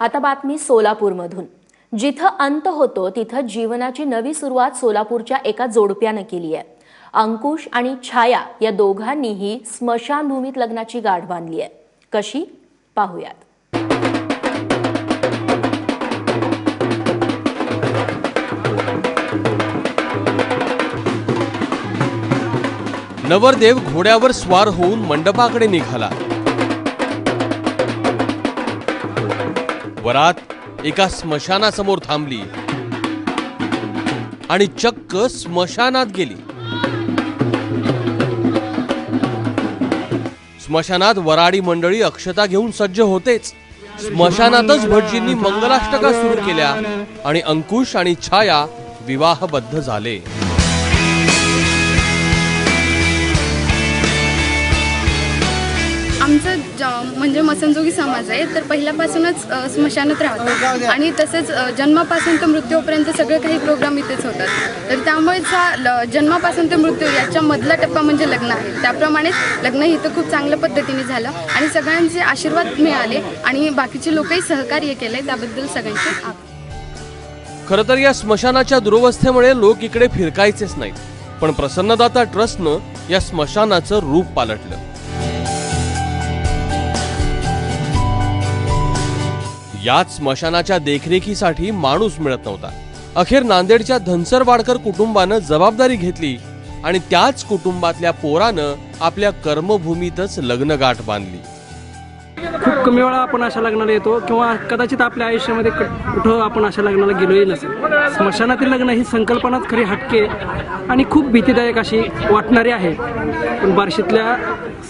आता बातमी सोलापूरमधून. जिथं अंत होतो तिथं जीवनाची नवी सुरुवात सोलापूरच्या एका जोडप्यानं केली आहे. अंकुश आणि छाया या दोघांनीही स्मशानभूमीत लग्नाची गाठ बांधली आहे. कशी? पाहूयात. नवरदेव घोड्यावर स्वार होऊन मंडपाकडे निघाला. वरात एका स्मशानासमोर थांबली आणि चक्क स्मशानात गेली. स्मशानात वराडी मंडळी अक्षता घेऊन सज्ज होतेच. स्मशानातच भटजींनी मंगलाष्टका सुरू केल्या आणि अंकुश आणि छाया विवाहबद्ध झाले. आमचं ज- म्हणजे मसनजोगी समाज आहे तर पहिल्यापासूनच स्मशानात राहतो. आणि तसेच जन्मापासून ते मृत्यूपर्यंत सगळे काही प्रोग्राम इथेच होतात. तर त्यामुळेच हा ल- जन्मापासून ते मृत्यू याच्या मधला टप्पा म्हणजे लग्न आहे. त्याप्रमाणेच लग्न इथं खूप चांगल्या पद्धतीने झालं. आणि सगळ्यांचे आशीर्वाद मिळाले आणि बाकीचे लोकही सहकार्य केले. त्याबद्दल सगळ्यांचे आभार. खरं तर या स्मशानाच्या दुरवस्थेमुळे लोक इकडे फिरकायचेच नाहीत. पण प्रसन्नदाता ट्रस्टनं या स्मशानाचं रूप पालटलं. याच स्मशानाच्या देखरेखीसाठी माणूस मिळत नव्हता. अखेर नांदेडच्या धनसरवाडकर कुटुंबानं जबाबदारी घेतली आणि त्याच कुटुंबातल्या पोरानं आपल्या कर्मभूमीतच लग्नगाठ बांधली. कमी वेळा आपण अशा लग्नाला येतो किंवा कदाचित आपल्या आयुष्यामध्ये क- कुठं आपण अशा लग्नाला गेलोही नसेल. स्मशानातील लग्न ही संकल्पनाच खरी हटके आणि खूप भीतीदायक अशी वाटणारी आहे. पण बार्शीतल्या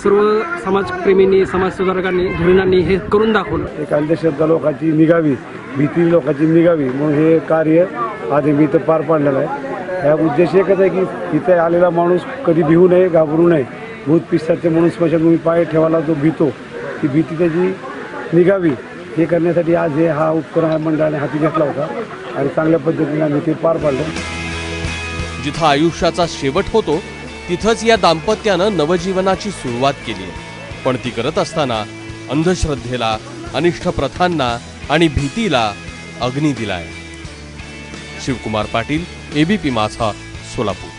सर्व समाजप्रेमींनी समाजसुधारकांनी धुरीणांनी हे करून दाखवलं. एक अंधश्रद्धा लोकांची निघावी भीती लोकांची निघावी म्हणून हे कार्य आधी मी तर पार पाडलेलं आहे. या उद्देश एकच आहे की इथे आलेला माणूस कधी भिवू नये घाबरू नये. भूत पिसाचे म्हणून स्मशानभूमी पाय ठेवायला जो भीतो ती भीती त्याची निघावी. हे करण्यासाठी आज हे हा उपक्रम मंडळाने हाती घेतला होता. आणि चांगल्या पद्धतीने आम्ही ते पार पाडलं. जिथं आयुष्याचा शेवट होतो तिथंच या दाम्पत्यानं नवजीवनाची सुरुवात केली. आहे पण ती करत असताना अंधश्रद्धेला अनिष्ट प्रथांना आणि भीतीला अग्नी दिलाय. शिवकुमार पाटील एबीपी माझा सोलापूर.